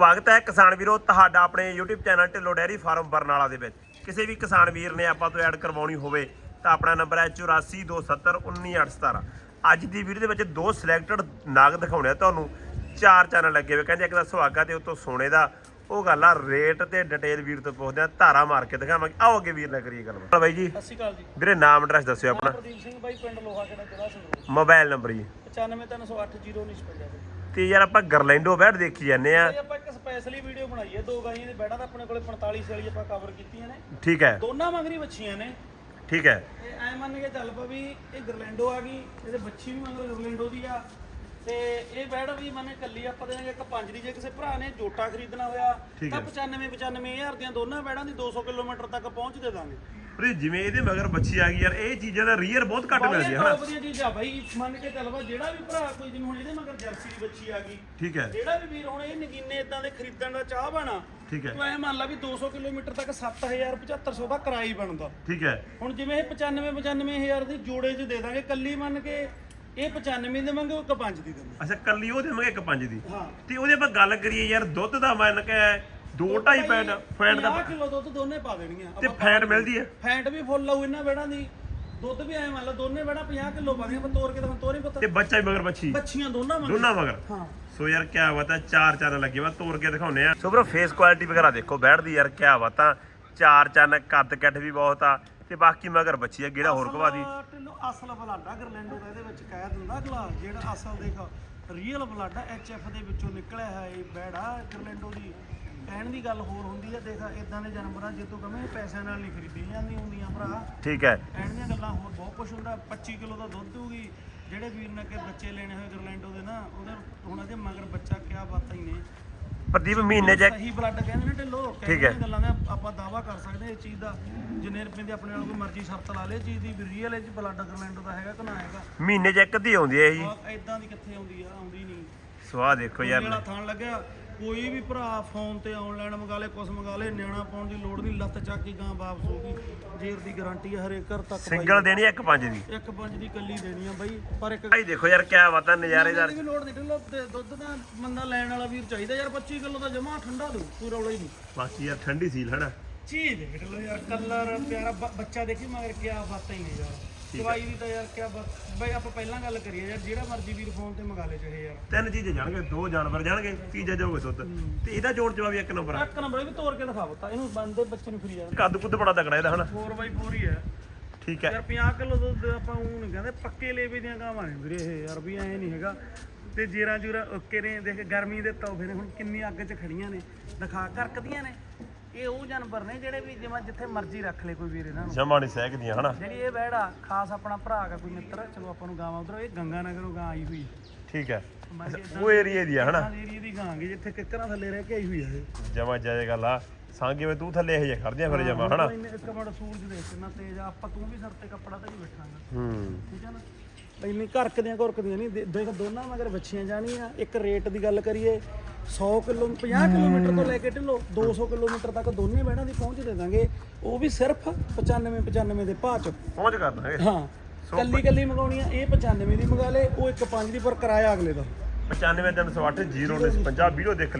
ਸਵਾਗਤ ਹੈ ਕਿਸਾਨ ਵੀਰੋ ਤੁਹਾਡਾ ਆਪਣੇ YouTube channel Dhillo dairy farm Barnala ਦੇ ਵਿੱਚ। ਕਿਸੇ ਵੀ ਕਿਸਾਨ ਵੀਰ ਨੇ ਆਪਾਂ ਤੋਂ ਐਡ ਕਰਵਾਉਣੀ ਹੋਵੇ ਤਾਂ ਆਪਣਾ ਨੰਬਰ ਹੈ 8427191817 ਅੱਜ ਦੀ ਵੀਡੀਓ ਦੇ ਵਿੱਚ ਦੋ ਸਿਲੈਕਟਡ ਨਾਗ ਦਿਖਾਉਣੇ ਆ ਤੁਹਾਨੂੰ। ਚਾਰ ਚੈਨਲ ਲੱਗੇ ਹੋਏ ਕਹਿੰਦੇ ਇੱਕ ਦਾ ਸੁਹਾਗਾ ਤੇ ਉਤੋਂ ਸੋਨੇ ਦਾ। ਉਹ ਗੱਲ ਆ ਰੇਟ ਤੇ ਡਿਟੇਲ ਵੀਰ ਤੋਂ ਪੁੱਛਦੇ ਆ ਧਾਰਾ ਮਾਰ ਕੇ ਦਿਖਾਵਾਂਗੇ। ਆਓ ਅੱਗੇ ਵੀਰ ਨਾਲ ਕਰੀਏ ਗੱਲ ਬਾਈ ਜੀ ਸਤਿ ਸ਼੍ਰੀ ਅਕਾਲ ਜੀ। ਵੀਰੇ ਨਾਮ ਐਡਰੈਸ ਦੱਸਿਓ ਆਪਣਾ। ਪ੍ਰਦੀਪ ਸਿੰਘ ਬਾਈ ਪਿੰਡ ਲੋਹਾ ਕਿਹੜਾ ਜ਼ਿਲ੍ਹਾ ਸੰਗਰੂਰ। ਮੋਬਾਈਲ ਨੰਬਰ ਜੀ। 9530801955 ਤੇ ਯਾਰ ਆਪਾਂ ਗਰਲੈਂਡੋ ਬੈਠ ਦੇਖੀ ਜਾਂਦੇ ਆ। ਆਪਾਂ ਇੱਕ ਸਪੈਸ਼ਲੀ ਵੀਡੀਓ ਬਣਾਈ ਹੈ ਦੋ ਗਾਈਆਂ ਦੇ ਬੈੜਾਂ ਦਾ ਆਪਣੇ ਕੋਲੇ 45 ਸੇਲੀ ਆਪਾਂ ਕਵਰ ਕੀਤੀਆਂ ਨੇ। ਠੀਕ ਹੈ। ਦੋਨਾਂ ਮੰਗਰੀ ਬੱਚੀਆਂ ਨੇ। ਠੀਕ ਹੈ। ਇਹ ਐ ਮੰਨ ਕੇ ਚੱਲ ਪਾ ਵੀ ਇਹ ਗਰਲੈਂਡੋ ਆ ਗਈ ਇਹਦੇ ਬੱਚੀ ਵੀ ਮੰਗਰ ਗਰਲੈਂਡੋ ਦੀ ਆ। ਤੇ ਇਹ ਬੈੜ ਵੀ ਮੰਨੇ ਕੱਲੀ ਆਪਾਂ ਦੇਣਗੇ ਇੱਕ ਪੰਜ ਦੀ ਜੇ ਕਿਸੇ ਭਰਾ ਨੇ ਜੋਟਾ ਖਰੀਦਣਾ ਹੋਇਆ ਠੀਕ ਤਾਂ ਹੈ। 95 95000 ਦੀਆਂ ਦੋਨਾਂ ਬੈੜਾਂ ਦੀ 200 ਕਿਲੋਮੀਟਰ ਤੱਕ ਪਹੁੰਚ ਦੇ ਦਾਂਗੇ। ਪਰ ਜਿਵੇਂ ਇਹਦੇ ਮਗਰ ਬੱਚੀ ਆ ਗਈ ਯਾਰ ਇਹ ਚੀਜ਼ਾਂ ਦਾ ਰੀਅਰ ਬਹੁਤ ਘੱਟ ਮਿਲਦੀ ਹੈ ਹਨਾ? ਵਧੀਆ ਚੀਜ਼ ਆ ਬਾਈ ਮੰਨ ਕੇ ਚੱਲ ਵਾ ਜਿਹੜਾ ਵੀ ਭਰਾ ਕੋਈ ਜਿਵੇਂ ਹੁਣ ਇਹਦੇ ਮਗਰ ਜਰਸੀ ਦੀ ਬੱਚੀ ਆ ਗਈ ਠੀਕ ਹੈ। ਜਿਹੜਾ ਵੀ ਵੀਰ ਹੁਣ ਇਹ ਨਗੀਨੇ ਇਦਾਂ ਦੇ ਖਰੀਦਣ ਦਾ ਚਾਹ ਬਣਾ ਠੀਕ ਹੈ। ਤੂੰ ਐ ਮੰਨ ਲਾ ਵੀ 200 ਕਿਲੋਮੀਟਰ ਤੱਕ 7000 7500 ਦਾ ਕਿਰਾਇਆ ਹੀ ਬਣਦਾ। ਠੀਕ ਹੈ। ਹੁਣ ਜਿਵੇਂ ਇਹ 95 95000 ਦੀ ਜੋੜੇ 'ਚ ਦੇ ਦਾਂਗੇ ਕੱਲੀ ਮੰਨ ਕੇ ਇਹ 95 ਦੇਵਾਂਗੇ ਉਹ ਇੱਕ ਪੰਜ ਦੀ ਦੇਵਾਂਗੇ ਅੱਛਾ ਕੱਲੀ ਉਹ ਦੇਵਾਂਗੇ ਇੱਕ ਪੰਜ ਦੀ। ਹਾਂ। ਤੇ ਉਹਦੇ ਆਪਾਂ ਗੱਲ ਕਰੀਏ ਯਾਰ ਦੁੱਧ ਦਾ ਮੰਨ ਕੇ 2.5 ਪੈਂਟ ਫੈਟ ਦਾ 50 ਕਿਲੋ ਦੁੱਧ ਦੋਨੇ ਪਾ ਦੇਣੀਆਂ ਤੇ ਫੈਟ ਮਿਲਦੀ ਹੈ? ਫੈਟ ਵੀ ਫੁੱਲ ਆਊ ਇਹਨਾਂ ਬੇੜਾਂ ਦੀ। ਦੁੱਧ ਵੀ ਐ ਮੰਨ ਲਾ ਦੋਨੇ ਬੇੜਾਂ 50 ਕਿਲੋ ਪਾ ਦੀਆਂ ਆਪਾਂ ਤੋਰ ਕੇ ਤਾਂ ਤੋਰ ਹੀ ਪਤਾ ਤੇ ਬੱਚਾ ਹੀ ਮਗਰ ਬੱਚੀ। ਬੱਚੀਆਂ ਦੋਨਾਂ ਮੰਗ ਦੋਨਾਂ ਮਗਰ। ਹਾਂ। ਸੋ ਯਾਰ ਕਿਆ ਬਾਤ ਹੈ ਚਾਰ ਚੰਨ ਲੱਗੇ ਵਾ ਤੋੜ ਕੇ ਦਿਖਾਉਨੇ ਆ ਸੋ ਬਰੋ ਫੇਸ ਕੁਆਲਿਟੀ ਵਗੈਰਾ ਦੇਖੋ ਬੈਠਦੀ ਯਾਰ ਕਿਆ ਬਾਤਾਂ। ਚਾਰ ਚੰਨ ਕੱਦ ਕੱਟ ਵੀ ਬਹੁਤ ਆ। ਤੇ ਬਾਕੀ ਮਗਰ ਬੱਚੀ ਆ ਕਿਹੜਾ ਹੋਰ ਕਵਾ ਦੀ। ਅਸਲ ਢਿੱਲੋਂ ਅਸਲ ਬਲਾਡਾ ਗਰਲੈਂਡੋ ਦਾ ਇਹਦੇ ਵਿੱਚ ਕਹਿ ਦਿੰਦਾ ਅਗਲਾ। ਜਿਹੜਾ ਅਸਲ ਦੇਖ ਰੀਅਲ ਬਲਾਡਾ ਐਚਐਫ ਦੇ ਵਿੱਚੋਂ ਨਿਕਲਿਆ ਹੈ ਇਹ ਬੈੜਾ ਗਰਲੈਂਡੋ ਦੀ। ਕਹਿਣ ਦੀ ਗੱਲ ਹੋਰ ਹੁੰਦੀ ਹੈ ਦੇਖ ਇਦਾਂ ਦੇ ਜਾਨਵਰਾਂ ਜੇ ਤੂੰ ਕਵੇਂ ਪੈਸਿਆਂ ਨਾਲ ਨਹੀਂ ਖਰੀਦੀ ਜਾਂਦੀ ਹੁੰਦੀਆਂ ਭਰਾ। ਠੀਕ ਹੈ। ਕਹਿਣ ਦੀਆਂ ਗੱਲਾਂ ਹੋਰ ਬਹੁਤ ਕੁਝ ਹੁੰਦਾ 25 ਕਿਲੋ ਦਾ ਦੁੱਧ ਹੋਊਗੀ। ਜਿਹੜੇ ਵੀਰ ਨੇ ਅੱਗੇ ਬੱਚੇ ਲੈਣੇ ਹੋਏ ਗਰਲੈਂਡੋ ਦੇ ਨਾ ਉਹਦੇ ਹੁਣ ਇਹਦੇ ਮਗਰ ਬੱਚਾ ਕਿਆ ਬਾਤਾਂ ਹੀ ਨੇ। ਪ੍ਰਦੀਪ ਮਹੀਨੇ ਚ ਸਹੀ ਬਲੱਡ ਕਹਿੰਦੇ ਨੇ ਢਿੱਲੋ ਠੀਕ ਹੈ। ਗੱਲਾਂ ਦਾ ਆਪਾਂ ਦਾਵਾ ਕਰ ਸਕਦੇ ਹਾਂ ਇਸ ਚੀਜ਼ ਦਾ। ਜਿੰਨੇ ਰੁਪਏ ਦੀ ਆਪਣੇ ਨਾਲ ਕੋਈ ਮਰਜ਼ੀ ਸ਼ਰਤ ਲਾ ਲੇ ਚੀਜ਼ ਦੀ ਰੀਅਲ ਇਹ ਚ ਬਲੱਡ ਗਰਲੈਂਡ ਦਾ ਹੈਗਾ ਕਿ ਨਾ ਹੈਗਾ। ਮਹੀਨੇ ਚ ਇੱਕ ਦੀ ਆਉਂਦੀ ਹੈ ਇਹ। ਜੀ ਇਦਾਂ ਦੀ ਕਿੱਥੇ ਆਉਂਦੀ ਆ ਆਉਂਦੀ ਨਹੀਂ। ਸਵਾਹ ਦੇਖੋ ਯਾਰ ਥਾਣ ਲੱਗਿਆ ਕੋਈ ਵੀ ਭਰਾ ਫੋਨ ਤੇ ਆਨਲਾਈਨ ਮੰਗਾ ਲੇ ਕੁਛ ਮੰਗਾ ਲੇ ਨਿਆਣਾ ਪਾਉਣ ਦੀ ਲੋੜ ਨਹੀਂ ਲੱਤ ਚੱਕ ਕੇ ਗਾਂ ਵਾਪਸ ਹੋਊਗੀ ਜੇਰ ਦੀ ਗਾਰੰਟੀ ਹੈ ਹਰੇਕ ਘਰ ਤੱਕ। ਸਿੰਗਲ ਦੇਣੀ ਆ ਇੱਕ ਪੰਜ ਦੀ। ਇੱਕ ਪੰਜ ਦੀ ਕੱਲੀ ਦੇਣੀ ਆ ਬਾਈ ਪਰ ਇੱਕ ਭਾਈ ਦੇਖੋ ਯਾਰ ਕਿਆ ਬਾਤਾਂ ਨਜ਼ਾਰੇਦਾਰ ਵੀ ਲੋੜ ਨਹੀਂ ਢਿੱਲੋ ਤੇ ਦੁੱਧ ਦਾ ਬੰਦਾ ਲੈਣ ਵਾਲਾ ਵੀਰ ਚਾਹੀਦਾ ਯਾਰ 25 ਕਿਲੋ ਦਾ ਜਮਾ ਠੰਡਾ ਦੋ ਕੋਈ ਰੌਲਾ ਹੀ ਨਹੀਂ। ਬਾਕੀ ਯਾਰ ਠੰਡੀ ਸੀਲ ਹਨਾ? ਚੀਜ਼ ਦੇਖ ਲਓ ਯਾਰ ਕਲਰ ਪਿਆਰਾ ਬੱਚਾ ਦੇਖੀ ਮਗਰ ਕਿਆ ਬਾਤਾਂ ਹੀ ਨੇ ਯਾਰ। ਦਵਾਈ ਦੀ ਤਾਂ ਯਾਰ ਕਿਆ ਬਾਤ ਬਈ ਆਪਾਂ ਪਹਿਲਾਂ ਗੱਲ ਕਰੀਏ ਯਾਰ ਜਿਹੜਾ ਮਰਜ਼ੀ ਵੀਰ ਫੋਨ ਤੇ ਮੰਗਾ ਲੇ ਚਾਹੇ ਯਾਰ। ਤਿੰਨ ਚੀਜ਼ਾਂ ਜਾਣਗੇ ਦੋ ਜਾਨਵਰ ਜਾਣਗੇ ਤੀਜਾ ਜਾਊਗਾ ਦੁੱਧ। ਤੇ ਇਹਦਾ ਜੋੜ ਜਵਾਬ ਵੀ ਇੱਕ ਨੰਬਰ ਆ। ਇੱਕ ਨੰਬਰ ਵੀ ਤੋੜ ਕੇ ਦਿਖਾ ਬਤਾ ਇਹਨੂੰ ਬੰਦੇ ਬੱਚੇ ਨੂੰ ਫਰੀ ਜਾਣ ਕੱਦ ਕੁੱਦ ਬੜਾ ਤਕੜਾ ਇਹਦਾ ਹਨਾ? 4x4 ਹੀ ਹੈ ਠੀਕ ਹੈ ਯਾਰ 50 ਕਿਲੋ ਦੁੱਧ ਆਪਾਂ ਉਹ ਨਹੀਂ ਕਹਿੰਦੇ ਪੱਕੇ ਲੇਵੇ ਦੀਆਂ ਗਾਵਾਂ ਨੇ ਵੀਰੇ ਇਹ ਯਾਰ ਵੀ ਐ ਨਹੀਂ ਹੈਗਾ। ਤੇ ਜੀਰਾ ਜੂਰਾ ਓਕੇ ਨੇ ਦੇਖ ਗਰਮੀ ਦੇ ਤੋਹਫੇ ਨੇ ਹੁਣ ਕਿੰਨੀ ਅੱਗ 'ਚ ਖੜੀਆਂ ਨੇ ਦਿਖਾ ਕਰਕਦੀਆਂ ਨੇ। ਇਹ ਉਹ ਜਾਨਵਰ ਨੇ ਜਿਹੜੇ ਵੀ ਜਿਵੇਂ ਜਿੱਥੇ ਮਰਜ਼ੀ ਰੱਖ ਲੈ ਕੋਈ ਵੀਰ ਇਹਨਾਂ ਨੂੰ। ਜਮਾ ਨਹੀਂ ਸਹਿਕਦੀਆਂ ਹਨਾ? ਜਿਹੜੀ ਇਹ ਬੈੜਾ ਖਾਸ ਆਪਣਾ ਭਰਾ ਦਾ ਕੋਈ ਮਿੱਤਰ ਚਲੋ ਆਪਾਂ ਨੂੰ ਗਾਵਾਂ ਉਧਰੋਂ ਇਹ ਗੰਗਾ ਨਗਰੋਂ ਗਾਂ ਆਈ ਹੋਈ ਠੀਕ ਹੈ। ਉਹ ਏਰੀਏ ਦੀ ਆ ਹਨਾ? ਏਰੀਆ ਦੀ ਗਾਂ ਜਿੱਥੇ ਕਿੱਕਰਾਂ ਥੱਲੇ ਰਹਿ ਕੇ ਆਈ ਹੋਈ ਆ ਇਹ। ਜਮਾ ਜਾਏ ਗੱਲ ਆ। ਸਾਂਗੇ ਵੇ ਤੂੰ ਥੱਲੇ ਇਹ ਜੇ ਖੜਦੀਆਂ ਫਿਰ ਜਮਾ ਹਨਾ? ਇੱਕ ਮਿੰਟ ਸੂਰਜ ਦੇਖ ਕਿੰਨਾ ਤੇਜ਼ ਆ। ਆਪਾਂ ਤੂੰ ਵੀ ਸਿਰ ਤੇ ਕੱਪੜਾ ਤਾਂ ਨਹੀਂ ਬੈਠਾਂਗਾ। ਹੂੰ। ਠੀਕ ਹੈ ਨਾ? ਇੰਨੀ ਘਰਕਦੀਆਂ ਘੁਰਕਦੀਆਂ ਨਹੀਂ ਦੇ- ਦੇਖ ਦੋਨਾਂ ਮਗਰ ਬੱਚੀਆਂ ਜਾਣੀਆਂ। ਇੱਕ ਰੇਟ ਦੀ ਗੱਲ ਕਰੀਏ 100 ਕਿਲੋ 50 ਕਿਲੋਮੀਟਰ ਤੋਂ ਲੈ ਕੇ ਢਿੱਲੋ 200 ਕਿਲੋਮੀਟਰ ਤੱਕ ਦੋਨੇ ਬੈੜਾਂ ਦੀ ਪਹੁੰਚ ਦੇ ਦਾਂਗੇ। ਉਹ ਵੀ ਸਿਰਫ 95 95 ਦੇ ਭਾਅ ਚ। ਪਹੁੰਚ ਕਰ ਦਾਂਗੇ। ਹਾਂ ਕੱਲੀ ਕੱਲੀ ਮੰਗਾਉਣੀ ਆ ਇਹ 95 ਦੀ ਮੰਗਾ ਲੇ ਉਹ ਇੱਕ 5 ਦੀ ਪਰ ਕਿਰਾਇਆ ਅਗਲੇ ਦਾ। 95 308 0 50 ਵੀਡੀਓ ਦੇਖ ਲੈ